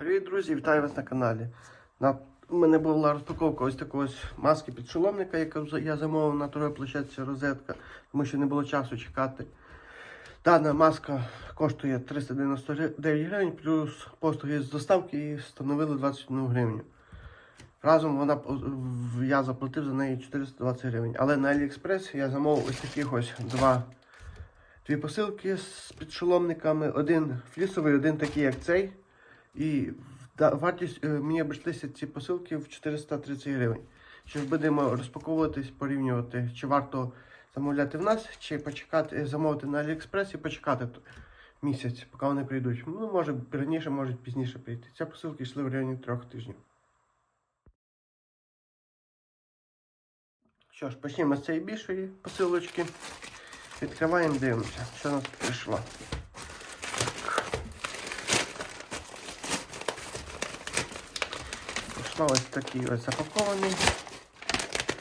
Привіт, друзі! Вітаю вас на каналі. На... У мене була розпаковка ось такої ось маски підшоломника, яку я замовив на торговій площадці розетка, тому що не було часу чекати. Дана маска коштує 399 гривень, плюс послуги з доставки її встановили 21 гривню. Разом вона я заплатив за неї 420 гривень. Але на AliExpress я замовив ось таких ось два дві посилки з підшоломниками. Один флісовий, один такий, як цей. І вартість е, мені обійшлися ці посилки в 430 гривень. Що будемо розпаковуватись, порівнювати, чи варто замовляти в нас, чи почекати, е, замовити на AliExpress і почекати місяць, поки вони прийдуть. Ну, може раніше, може пізніше прийти. Ці посилки йшли в районі трьох тижнів. Що ж, почнемо з цієї більшої посилочки. Відкриваємо, дивимося, що нас прийшло. Ось такий ось запакований.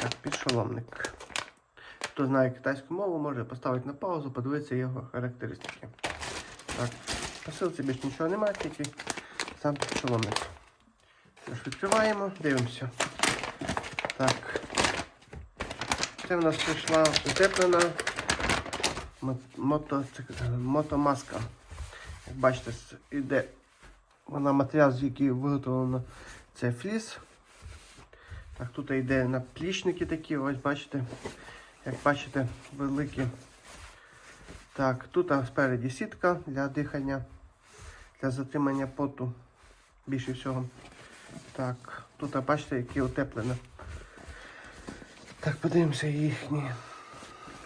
Так, підшоломник. Хто знає китайську мову, може поставити на паузу, подивитися його характеристики. Так, посилці більш нічого немає, тільки сам підшоломник. Тож відкриваємо, дивимося. Так. Це в нас прийшла утеплена мото, мотомаска. Як бачите, іде вона матеріал, з який виготовлено це фліс. Так, тут йде наплічники такі, ось бачите. Як бачите, великі. Так, тут спереді сітка для дихання, для затримання поту. Більше всього. Так, тут бачите, які утеплені. Так, подивимося їхні.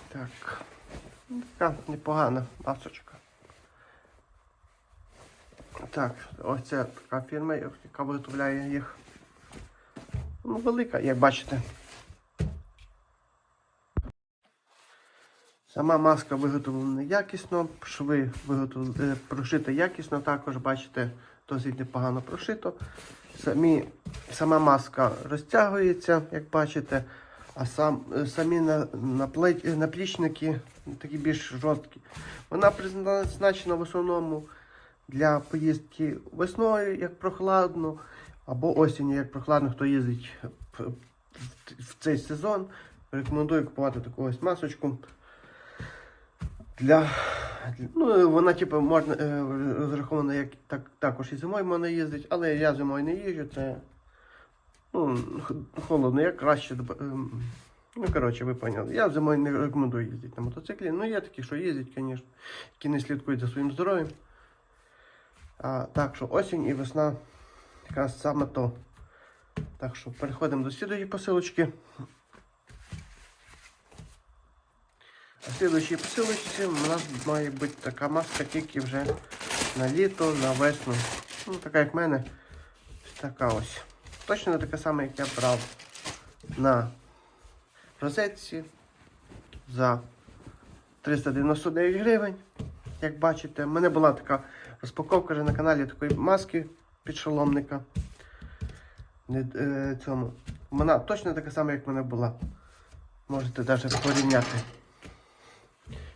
Так. Така непогана масочка. Так, ось це така фірма, яка виготовляє їх. Ну, велика, як бачите. Сама маска виготовлена якісно, шви виготовлені, прошита якісно, також бачите, досить непогано прошито. Самі, сама маска розтягується, як бачите, а сам, е, самі е, наплічники такі більш жорсткі. Вона призначена в основному для поїздки весною, як прохладно, або осінню, як прохладно, хто їздить в, цей сезон. Рекомендую купувати таку ось масочку. Для, ну, вона типу, можна е, розрахована як так, також і зимою можна їздити, але я зимою не їжджу, це ну, холодно, я краще. ем, Ну, коротше, ви поняли. Я зимою не рекомендую їздити на мотоциклі. Ну, є такі, що їздять, звісно, які не слідкують за своїм здоров'ям. А, так що осінь і весна якраз саме то. Так що переходимо до слідуючої посилочки. А в слідуючій посилочці у нас має бути така маска тільки вже на літо, на весну. Ну, така як в мене. Така ось. Точно така сама, як я брав на розетці за 399 гривень. Як бачите, в мене була така розпаковка вже на каналі такої маски підшоломника. Не, е, цьому. Вона точно така сама, як в мене була. Можете навіть порівняти.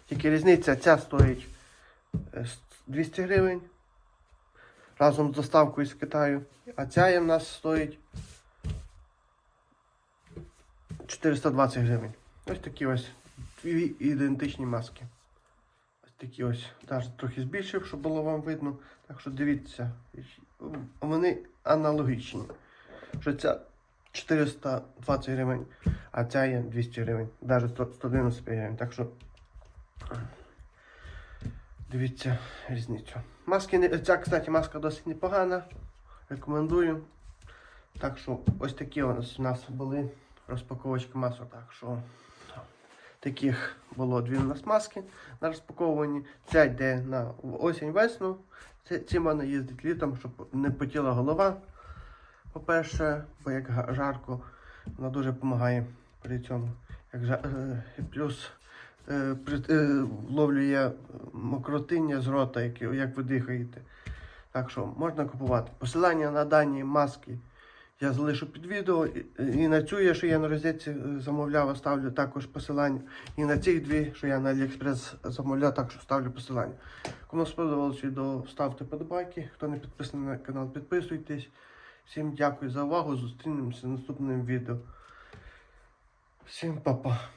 Тільки різниця ця стоїть е, 200 гривень разом з доставкою з Китаю. А ця в нас стоїть 420 гривень. Ось такі ось ідентичні маски. Такі ось, навіть трохи збільшив, щоб було вам видно. Так що дивіться, вони аналогічні. Що ця 420 гривень, а ця є 200 гривень, навіть 100 195 гривень. Так що дивіться різницю. Маски не. Ця, кстати, маска досить непогана. Рекомендую. Так що ось такі у нас, у нас були розпаковочки масок. Так що таких було дві нас маски на розпаковуванні. Ця йде на осінь-весну. Це- Цим можна їздити літом, щоб не потіла голова. По-перше, бо як жарко, вона дуже допомагає при цьому. Як жа... е, плюс е, е, вловлює мокротиння з рота, як ви дихаєте. Так що можна купувати. Посилання на дані маски я залишу під відео. І, на цю я, що я на розетці е, замовляв, ставлю також посилання. І на ці дві, що я на Aliexpress замовляв, також ставлю посилання. Кому сподобалось відео, ставте подобайки. Хто не підписаний на канал, підписуйтесь. Всім дякую за увагу. Зустрінемося в наступному відео. Всім па-па.